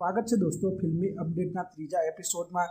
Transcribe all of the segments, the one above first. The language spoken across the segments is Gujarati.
સ્વાગત છે દોસ્તો ફિલ્મી અપડેટના ત્રીજા એપિસોડમાં.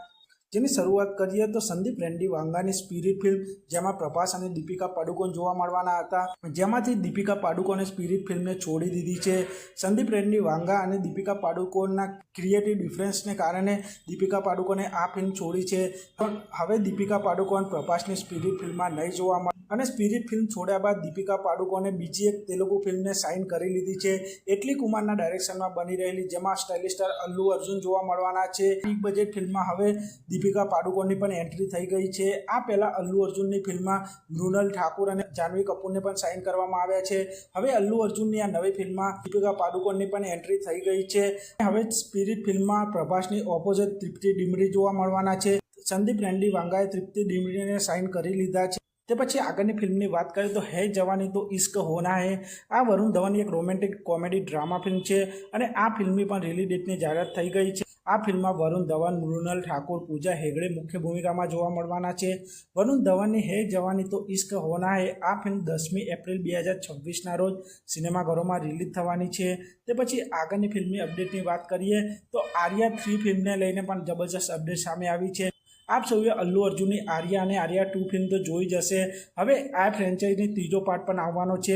જેની શરૂઆત કરીએ તો સંદીપ રેન્ડી વાંગાની સ્પિરિટ ફિલ્મ, જેમાં પ્રભાસ અને દીપિકા પાડુકોન જોવા મળવાના હતા. જેમાંથી દીપિકા પાડુકોને સ્પિરિટ ફિલ્મને છોડી દીધી છે. સંદીપ રેન્ડી વાંગા અને દીપિકા પાડુકોનના ક્રિએટિવ ડિફરન્સને કારણે દીપિકા પાડુકોને આ ફિલ્મ છોડી છે. પણ હવે દીપિકા પાડુકોન પ્રભાસની સ્પિરિટ ફિલ્મમાં નહીં જોવા મળે અને સ્પિરિટ ફિલ્મ છોડ્યા બાદ દીપિકા પાડુકોને બીજી એક તેલુગુ ફિલ્મને સાઇન કરી લીધી છે. એટલી કુમારના ડાયરેક્શનમાં બની રહેલી જેમાં સ્ટાઇલિશ સ્ટાર અલ્લુ અર્જુન જોવા મળવાના છે. બિગ બજેટ ફિલ્મમાં હવે દીપિકા પાડુકોનની પણ એન્ટ્રી થઈ ગઈ છે. આ પહેલાં અલ્લુ અર્જુનની ફિલ્મમાં મૃણાલ ઠાકુર અને જાહ્નવી કપૂરને પણ સાઇન કરવામાં આવ્યા છે. હવે અલ્લુ અર્જુનની આ નવી ફિલ્મમાં દીપિકા પાડુકોનની પણ એન્ટ્રી થઈ ગઈ છે. હવે સ્પિરિટ ફિલ્મમાં પ્રભાસની ઓપોઝિટ તૃપ્તિ ડિમરી જોવા મળવાના છે. સંદીપ રેન્ડી વાંગાએ તૃપ્તિ ડિમરીને સાઇન કરી લીધા છે. તે પછી આગળની ફિલ્મની વાત કરીએ તો હે જવાની તો ઇશ્ક હોના હે. આ વરુણ ધવનની એક રોમેન્ટિક કોમેડી ડ્રામા ફિલ્મ છે અને આ ફિલ્મની પણ રિલીઝ ડેટની જાહેરાત થઈ ગઈ છે. આ ફિલ્મમાં વરુણ ધવન, મૃણાલ ઠાકુર, પૂજા હેગડે મુખ્ય ભૂમિકામાં જોવા મળવાના છે. વરુણ ધવનની હે જવાની તો ઇશ્ક હોના હે આ ફિલ્મ દસમી એપ્રિલ બે હજાર છવ્વીસના રોજ સિનેમાઘરોમાં રિલીઝ થવાની છે. તે પછી આગળની ફિલ્મની અપડેટની વાત કરીએ તો આર્યા થ્રી ફિલ્મને લઈને પણ જબરજસ્ત અપડેટ સામે આવી છે. આપ સૌએ અલ્લુ અર્જુનની આર્યા અને આર્યા ટુ ફિલ્મ તો જોઈ જશે હવે આ ફ્રેન્ચાઇઝની ત્રીજો પાર્ટ પણ આવવાનો છે.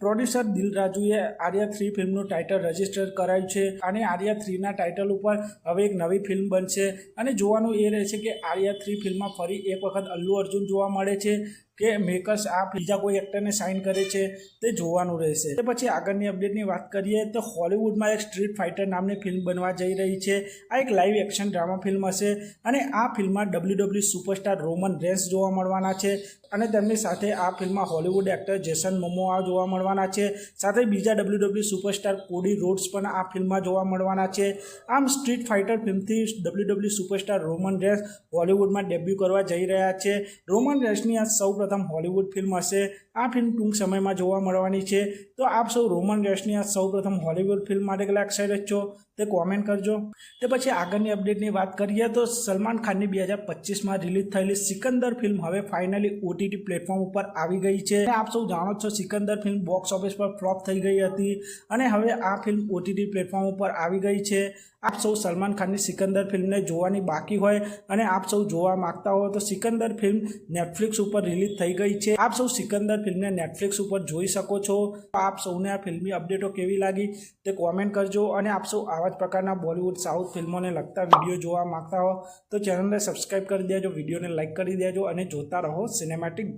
પ્રોડ્યુસર દિલરાજુએ આર્યા થ્રી ફિલ્મનું ટાઇટલ રજિસ્ટર કરાયું છે અને આર્યા થ્રીના ટાઇટલ ઉપર હવે એક નવી ફિલ્મ બનશે. અને જોવાનું એ રહેશે કે આર્યા થ્રી ફિલ્મમાં ફરી એક વખત અલ્લુ અર્જુન જોવા મળે છે. કે મેકર્સ આ બીજા કોઈ એક્ટરને સાઇન કરે છે તે જોવાનું રહેશે. તે પછી આગળની અપડેટની વાત કરીએ તો હોલિવૂડમાં એક સ્ટ્રીટ ફાઇટર નામની ફિલ્મ બનવા જઈ રહી છે. આ એક લાઈવ એક્શન ડ્રામા ફિલ્મ હશે અને આ ફિલ્મમાં W W superstar Roman Reigns જોવા મળવાના છે અને તેમની સાથે આ ફિલ્મમાં હોલિવૂડ એક્ટર જેસન મોમોઆ જોવા મળવાના છે. સાથે બીજા W W superstar Cody Rhodes પણ આ ફિલ્મમાં જોવા મળવાના છે. આમ street fighter ફિલ્મથી W W superstar Roman Reigns હોલિવૂડમાં debut કરવા જઈ રહ્યા છે. રોમન રેન્સની આ સૌ પ્રથમ હોલિવૂડ ફિલ્મ હશે. આ ફિલ્મ ટૂંક સમયમાં જોવા મળવાની છે. તો આપ સૌ રોમન રેસની આ સૌ પ્રથમ હોલિવૂડ ફિલ્મ માટે કેટલા એક્સાઇટેડ છો, તે કોમેન્ટ કરજો. તે પછી આગળની અપડેટની વાત કરીએ તો સલમાન ખાનની બે હજાર પચીસમાં રિલીઝ થયેલી સિકંદર ફિલ્મ હવે ફાઇનલી ઓટીટી પ્લેટફોર્મ ઉપર આવી ગઈ છે. આપ સૌ જાણો છો સિકંદર ફિલ્મ બોક્સ ઓફિસ પર ફ્લોપ થઈ ગઈ હતી અને હવે આ ફિલ્મ ઓટીટી પ્લેટફોર્મ ઉપર આવી ગઈ છે. આપ સૌ સલમાન ખાનની સિકંદર ફિલ્મને જોવાની બાકી હોય અને આપ સૌ જોવા માંગતા હો તો સિકંદર ફિલ્મ નેટફ્લિક્સ ઉપર રિલીઝ થઈ ગઈ છે. આપ સૌ સિકંદર ફિલ્મને નેટફ્લિક્સ ઉપર જોઈ શકો છો. આપ સૌને આ ફિલ્મી અપડેટો કેવી લાગી તે કોમેન્ટ કરજો અને આપ સૌ આવા જ પ્રકારના બોલિવૂડ સાઉથ ફિલ્મોને લગતા વીડિયો જોવા માંગતા હો તો ચેનલને સબસ્ક્રાઈબ કરી દેજો, વિડીયોને લાઇક કરી દેજો અને જોતા રહો સિનેમેટિક